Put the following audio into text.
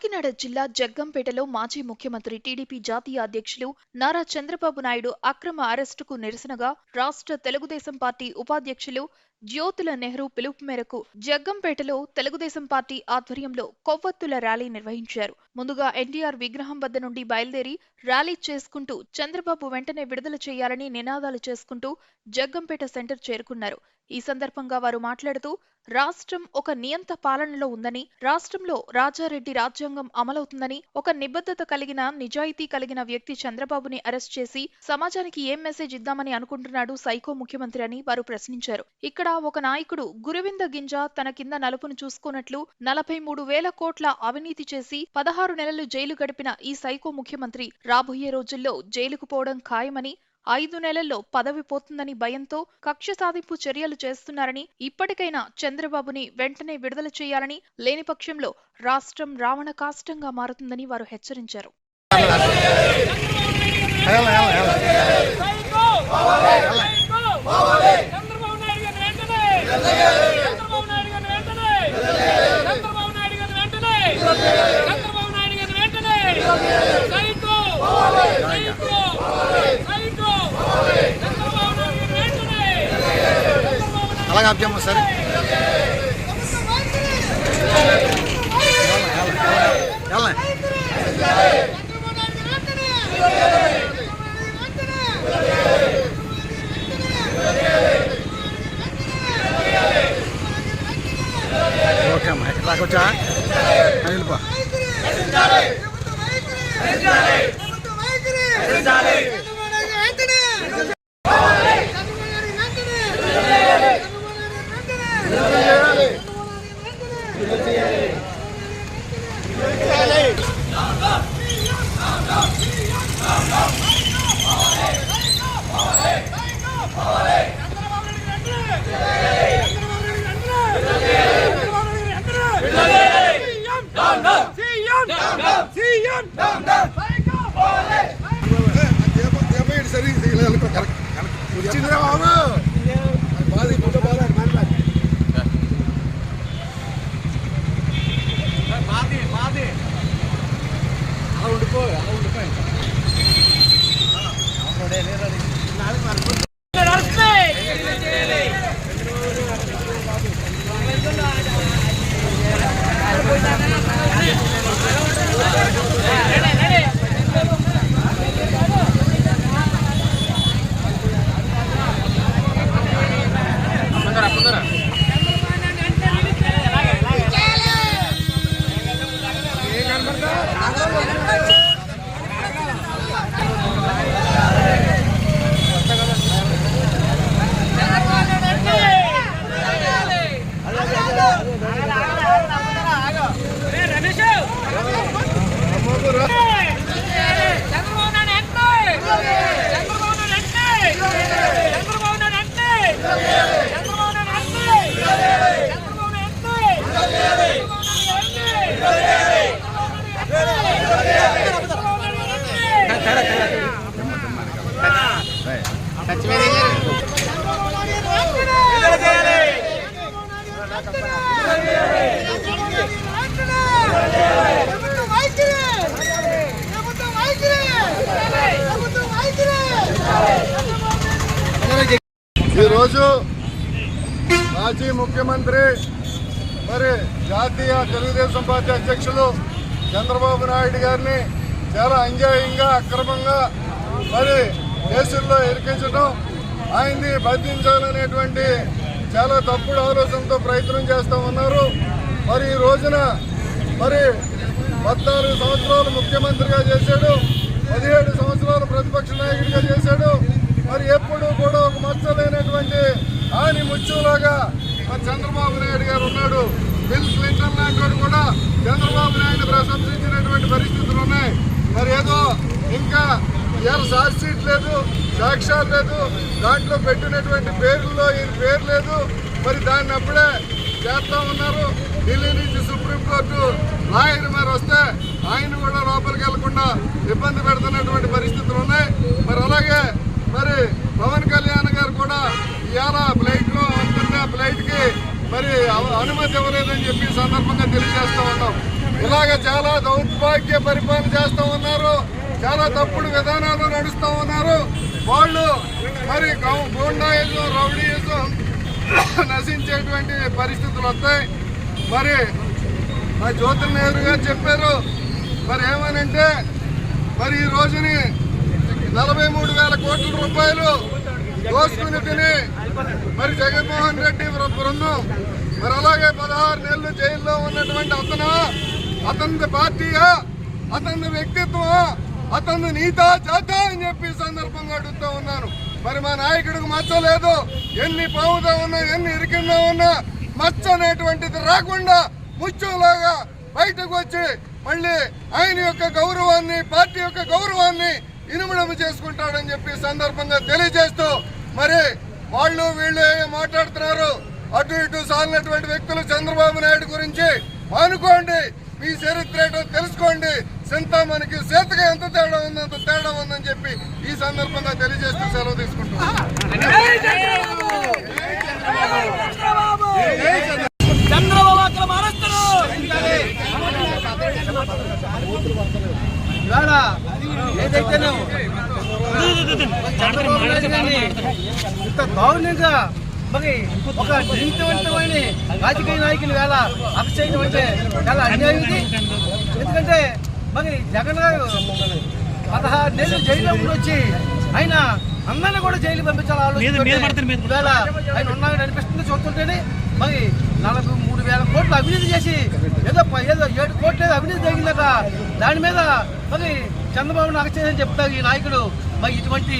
కాకినాడ జిల్లా జగ్గంపేటలో మాజీ ముఖ్యమంత్రి టీడీపీ జాతీయ అధ్యక్షులు నారా చంద్రబాబు నాయుడు అక్రమ అరెస్టుకు నిరసనగా రాష్ట్ర తెలుగుదేశం పార్టీ ఉపాధ్యక్షులు జ్యోతుల నెహ్రూ పిలుపు మేరకు జగ్గంపేటలో తెలుగుదేశం పార్టీ ఆధ్వర్యంలో కొవ్వొత్తుల ర్యాలీ నిర్వహించారు. ముందుగా ఎన్టీఆర్ విగ్రహం వద్ద నుండి బయలుదేరి ర్యాలీ చేసుకుంటూ చంద్రబాబు వెంటనే విడుదల చేయాలని నినాదాలు చేసుకుంటూ జగ్గంపేట సెంటర్ చేరుకున్నారు. ఈ సందర్భంగా వారు మాట్లాడుతూ రాష్ట్రం ఒక నియంత పాలనలో ఉందని రాష్ట్రంలో రాజారెడ్డి రాజ్యాంగం అమలవుతుందని ఒక నిబద్ధత కలిగిన నిజాయితీ కలిగిన వ్యక్తి చంద్రబాబుని అరెస్ట్ చేసి సమాజానికి ఏం మెసేజ్ ఇద్దామని అనుకుంటున్నాడు సైకో ముఖ్యమంత్రి అని వారు ప్రశ్నించారు. ఇక్కడ ఒక నాయకుడు గురువింద గింజ తన కింద నలుపును చూసుకున్నట్లు నలభై మూడు వేల కోట్ల అవినీతి చేసి పదహారు నెలలు జైలు గడిపిన ఈ సైకో ముఖ్యమంత్రి రాబోయే రోజుల్లో జైలుకు పోవడం ఖాయమని ఐదు నెలల్లో పదవి పోతుందని భయంతో కక్ష సాధింపు చర్యలు చేస్తున్నారని ఇప్పటికైనా చంద్రబాబుని వెంటనే విడుదల చేయాలని లేని పక్షంలో రాష్ట్రం రావణ కాష్టంగా మారుతుందని వారు హెచ్చరించారు చంద్రబాబు నాయుడు గారిని వెంటనే చంద్రబాబు నాయుడు గారిని వెంటనే చంద్రబాబు నాయుడు గారిని వెంటనే చంద్రబాబు నాయుడు గారిని వెంటనే psycho psycho psycho Chandrababu Naidu గారిని వెంటనే చంద్రబాబు నాయుడు అలాగే ఆప్జమ్మ సరే. ఎలా ఉండిపోయి దీపం ఇటు సరి ఇలా వెళ్ళిపో కరెక్ట్ కరెక్ట్ వచ్చిందిరా బాబు బాధ గుడ్డ బాధ అలా ఉండిపో అలా ఉండిపో చంద్రబాబు నాయుడు వెంటనే చంద్రబాబు నాయుడు వెంటనే చంద్రబాబు నాయుడు వెంటనే చంద్రబాబు నాయుడు వెంటనే చంద్రబాబు నాయుడు ఈరోజు మాజీ ముఖ్యమంత్రి మరి జాతీయ తెలుగుదేశం పార్టీ అధ్యక్షులు చంద్రబాబు నాయుడు గారిని చాలా అన్యాయంగా అక్రమంగా మరి కేసుల్లో ఇరికించడం ఆయన్ని బంధించాలనేటువంటి చాలా తప్పుడు ఆలోచనతో ప్రయత్నం చేస్తూ ఉన్నారు. మరి ఈ రోజున మరి పద్నాలుగు సంవత్సరాలు ముఖ్యమంత్రిగా చేశాడు పదిహేడు సంవత్సరాలు ప్రతిపక్ష నాయకుడిగా చేశాడు మరి ఏ కూడా ఆని ముచ్చులాగా మరి చంద్రబాబు నాయుడు గారు ఉన్నాడు. బిల్ క్లింటన్ లాంటి కూడా చంద్రబాబు నాయుడు ప్రశంసించినటువంటి పరిస్థితులు ఉన్నాయి. మరి ఏదో ఇంకా ఇవాళ ఛార్జ్ షీట్ లేదు సాక్ష్యాలు లేదు దాంట్లో పెట్టినటువంటి పేర్లలో ఈయన పేరు లేదు. మరి దాన్ని అప్పుడే చేస్తా ఉన్నారు. ఢిల్లీ నుంచి సుప్రీంకోర్టు లాయర్ మరి వస్తే ఆయన కూడా లోపలికి వెళ్ళకుండా ఇబ్బంది పెడుతున్నటువంటి పరిస్థితులు ఉన్నాయి. మరి అలాగే మరి పవన్ కళ్యాణ్ గారు కూడా ఇవాళ ఫ్లైట్లో వస్తున్న ఫ్లైట్కి మరి అనుమతి ఇవ్వలేదని చెప్పి సందర్భంగా తెలియజేస్తా ఉన్నాం. ఇలాగ చాలా దౌర్భాగ్య పరిపాలన చేస్తూ ఉన్నారు. చాలా తప్పుడు విధానాలు నడుస్తూ ఉన్నారు. వాళ్ళు మరి గౌ- గూండాయిజం రౌడీయిజం నశించేటువంటి పరిస్థితులు వస్తాయి. మరి మా జ్యోతి నెహ్రూ గారు చెప్పారు. మరి ఏమనంటే మరి ఈ రోజుని నలభై మూడు వేల కోట్ల రూపాయలు దోసుకుని తిని మరి జగన్మోహన్ రెడ్డి బృందం మరి అలాగే పదహారు నెలలు జైల్లో ఉన్నటువంటి అతను అతని పార్టీయా అతని వ్యక్తిత్వమా అతను నీతా చేత అని చెప్పి సందర్భంగా అడుగుతూ ఉన్నాను. మరి మా నాయకుడికి మచ్చలేదు ఎన్ని పావుదా ఉన్నా ఎన్ని ఇరికిందా ఉన్నా మచ్చ అనేటువంటిది రాకుండా ముత్యంలాగా బయటకు వచ్చి మళ్ళీ ఆయన యొక్క గౌరవాన్ని పార్టీ యొక్క గౌరవాన్ని ఇనుమడము చేసుకుంటాడని చెప్పి సందర్భంగా తెలియజేస్తూ మరి వాళ్ళు వీళ్ళు ఏం మాట్లాడుతున్నారు? అటు ఇటు సాలినటువంటి వ్యక్తులు చంద్రబాబు నాయుడు గురించి అనుకోండి మీ చరిత్ర ఏంటో తెలుసుకోండి. చింతామణికి సీతగా ఎంత తేడా ఉంది అంత తేడా ఉందని చెప్పి ఈ సందర్భంగా తెలియజేస్తూ సెలవు తీసుకుంటున్నాను చంద్రబాబు ఇంత దారుణంగా మరి ఒక జీవితవంతమైన రాజకీయ నాయకులు వేళ చేయడం అంటే చాలా అన్యాయం ఇది. ఎందుకంటే మరి జగన్ గారు పదహారు నెలలు జైల్లో ఉండి వచ్చి ఆయన అందరినీ కూడా జైలు పంపించాలి ఆలోచన ఆయన ఉన్నాయని అనిపిస్తుంది చూస్తుంటేనే మరి నలభై మూడు వేల కోట్లు అవినీతి చేసి ఏదో ఏదో ఏడు కోట్లు అవినీతి జరిగిందట. దాని మీద మరి చంద్రబాబు నాకు చేసని చెప్తా ఈ నాయకుడు. మరి ఇటువంటి